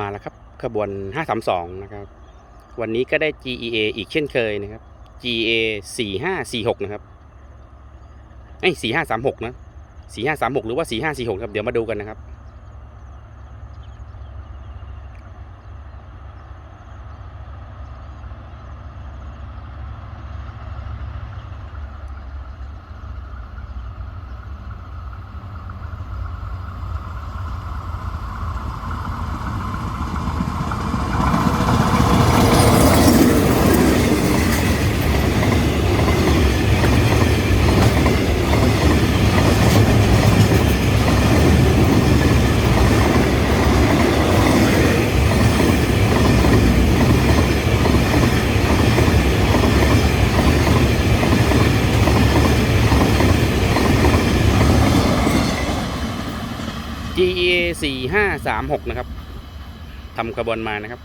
มาแล้วครับขบวน 532 นะครับ วันนี้ก็ได้ GEA อีกเช่นเคยนะครับ GEA 4546 นะครับไอ้4536 นะ 4536 หรือว่า 4546 ครับ เดี๋ยวมาดูกันนะครับ GEA 4536 นะครับทำกระบวนมานะครับ